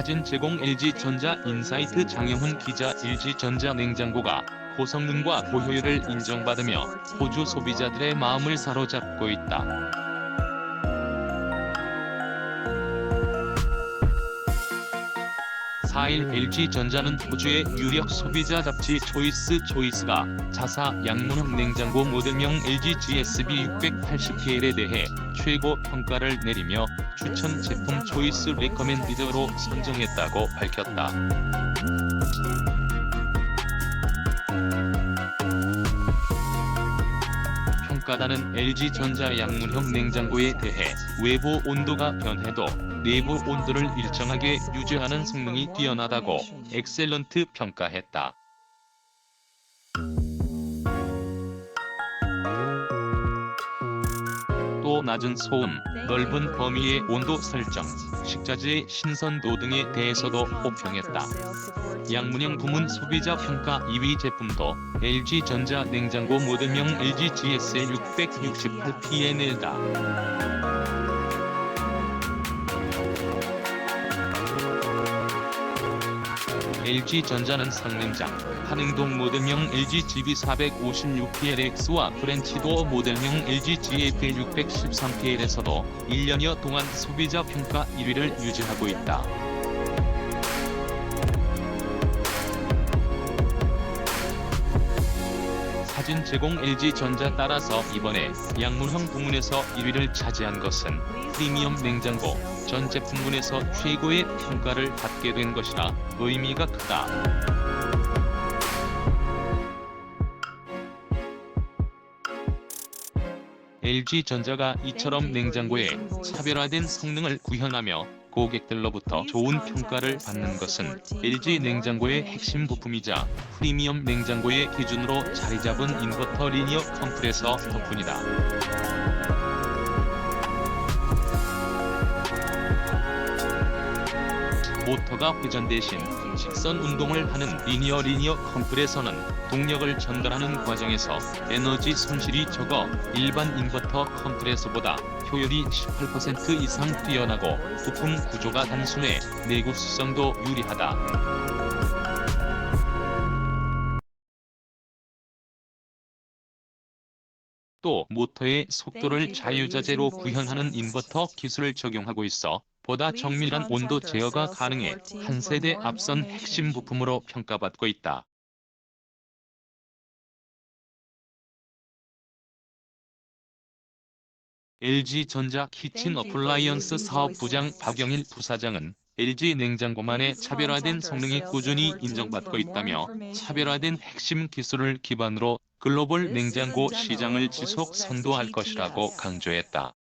사진 제공 LG전자 인사이트 장영훈 기자 LG전자 냉장고가 고성능과 고효율을 인정받으며 호주 소비자들의 마음을 사로잡고 있다. 4일 LG전자는 호주의 유력 소비자 잡지 초이스 초이스가 자사 양문형 냉장고 모델명 LG GSB 680PL에 대해 최고 평가를 내리며 추천 제품 초이스 레커멘디드로 선정했다고 밝혔다. 평가단은 LG전자 양문형 냉장고에 대해 외부 온도가 변해도 내부 온도를 일정하게 유지하는 성능이 뛰어나다고 엑셀런트 평가했다. 또 낮은 소음, 넓은 범위의 온도 설정, 식자재의 신선도 등에 대해서도 호평했다. 양문형 부문 소비자 평가 2위 제품도 LG전자 냉장고 모델명 LG GSL 668PNL다. LG전자는 성능장, 한행동 모델명 LG GB456PLX와 프렌치도어 모델명 LG GFL 613PL에서도 1년여 동안 소비자 평가 1위를 유지하고 있다. 사진 제공 LG전자 따라서 이번에 양문형 부문에서 1위를 차지한 것은 프리미엄 냉장고 전 제품군에서 최고의 평가를 받게 된 것이라 의미가 크다. LG전자가 이처럼 냉장고에 차별화된 성능을 구현하며 고객들로부터 좋은 평가를 받는 것은 LG 냉장고의 핵심 부품이자 프리미엄 냉장고의 기준으로 자리 잡은 인버터 리니어 컴프레서 덕분이다. 모터가 회전 대신 직선 운동을 하는 리니어 리니어 컴프레서는 동력을 전달하는 과정에서 에너지 손실이 적어 일반 인버터 컴프레서보다 효율이 18% 이상 뛰어나고 부품 구조가 단순해 내구성도 유리하다. 또 모터의 속도를 자유자재로 구현하는 인버터 기술을 적용하고 있어 보다 정밀한 온도 제어가 가능해 한 세대 앞선 핵심 부품으로 평가받고 있다. LG전자 키친 어플라이언스 사업 부장 박영일 부사장은 LG 냉장고만의 차별화된 성능이 꾸준히 인정받고 있다며 차별화된 핵심 기술을 기반으로 글로벌 냉장고 시장을 지속 선도할 것이라고 강조했다.